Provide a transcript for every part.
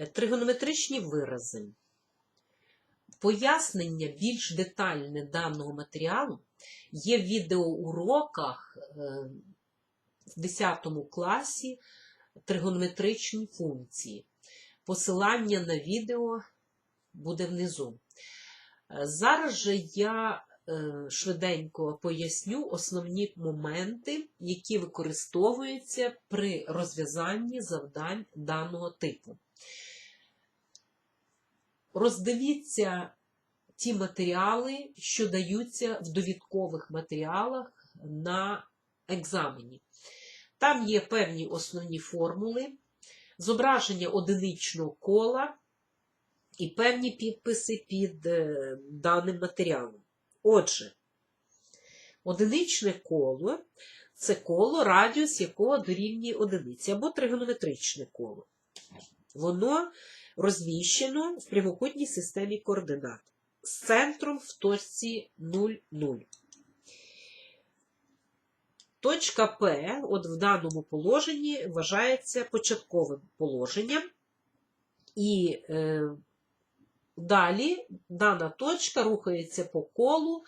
Е, Тригонометричні вирази. Пояснення більш детальне даного матеріалу є в відеоуроках е, в 10 класі тригонометричні функції. Посилання на відео буде внизу. Е, Зараз же я швиденько поясню основні моменти, які використовуються при розв'язанні завдань даного типу. Роздивіться ті матеріали, що даються в довідкових матеріалах на екзамені. Там є певні основні формули, зображення одиничного кола і певні підписи під е, даним матеріалом. Отже, одиничне коло це коло, радіус якого дорівнює одиниці, або тригонометричне коло. Воно розміщено в прямокутній системі координат з центром в точці 0, 0. Точка П, от в даному положенні, вважається початковим положенням, і е, далі дана точка рухається по колу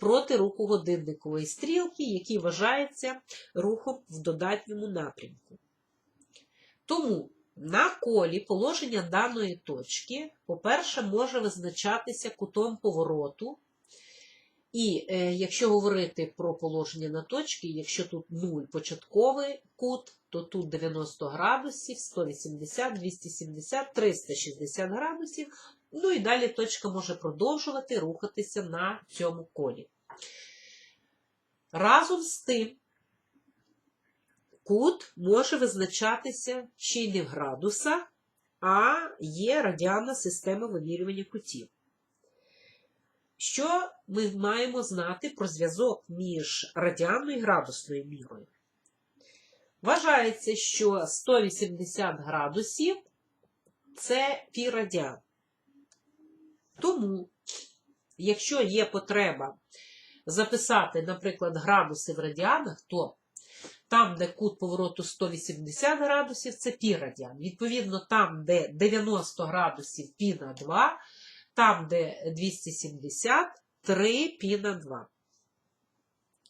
проти руху годинникової стрілки, який вважається рухом в додатньому напрямку. Тому на колі положення даної точки, по-перше, може визначатися кутом повороту. І е, якщо говорити про положення на точки, якщо тут 0 початковий кут, то тут 90 градусів, 180, 270, 360 градусів. Ну і далі точка може продовжувати рухатися на цьому колі. Разом з тим, кут може визначатися ще й не в градусах, а є радіальна система вимірювання кутів. Що ми маємо знати про зв'язок між радіанною і градусною мірою? Вважається, що 180 градусів це пірадіан. Тому, якщо є потреба записати, наприклад, градуси в радіанах, то там, де кут повороту 180 градусів, це пірадіан. Відповідно, там, де 90 градусів пі на 2, там, де 270, 3 пі на 2.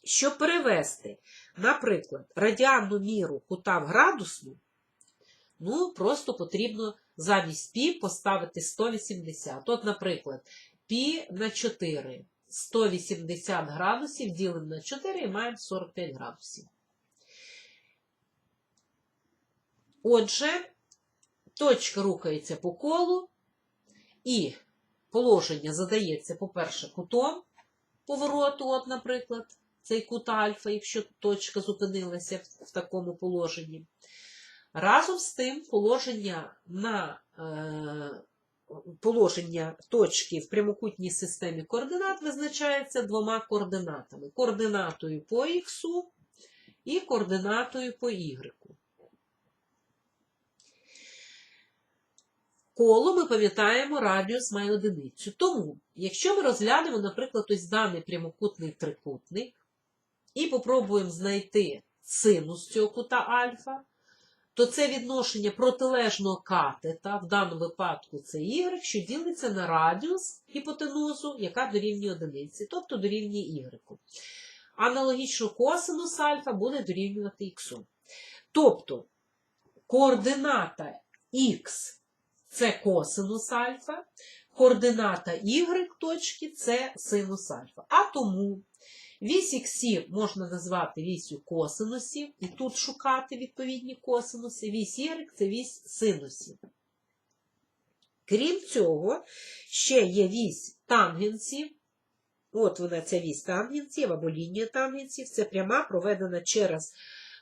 Щоб перевести, наприклад, радіанну міру кута в градусну, ну, просто потрібно замість пі поставити 180. От, наприклад, пі на 4. 180 градусів ділимо на 4 і маємо 45 градусів. Отже, точка рухається по колу, і положення задається, по-перше, кутом повороту, от, наприклад, цей кут альфа, якщо точка зупинилася в такому положенні. Разом з тим, положення на е, положення точки в прямокутній системі координат визначається двома координатами: координатою по х і координатою по y. Коло ми пам'ятаємо, радіус має одиницю. Тому, якщо ми розглянемо, наприклад, ось даний прямокутний трикутник і попробуємо знайти синус цього кута альфа, то це відношення протилежного катета, в даному випадку це y, що ділиться на радіус гіпотенузу, яка дорівнює одиниці, тобто дорівнює y. Аналогічно косинус альфа буде дорівнювати х. Тобто координата х це косинус альфа, координата y точки це синус альфа. А тому вісь х можна назвати вісю косинусів, і тут шукати відповідні косинуси. Вісь y це вісь синусів. Крім цього, ще є вісь тангенсів. От вона ця вісь тангенсів або лінія тангенсів. Це пряма проведена через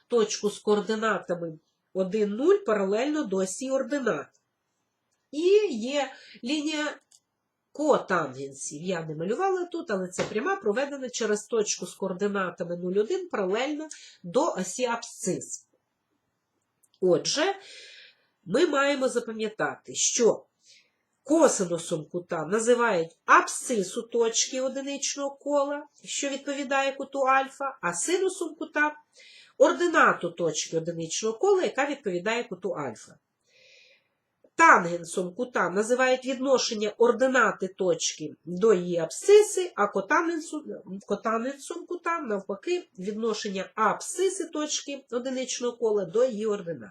точку з координатами 1, 0 паралельно до осі ординат. І є лінія котангенсів. Я не малювала тут, але це пряма проведена через точку з координатами 0,1 паралельно до осі абсцис. Отже, ми маємо запам'ятати, що косинусом кута називають абсцису точки одиничного кола, що відповідає куту альфа, а синусом кута ординату точки одиничного кола, яка відповідає куту альфа. Тангенсом кута називають відношення ординати точки до її абсциси, а котангенсом, кута, навпаки, відношення абсциси точки одиничного кола до її ординат.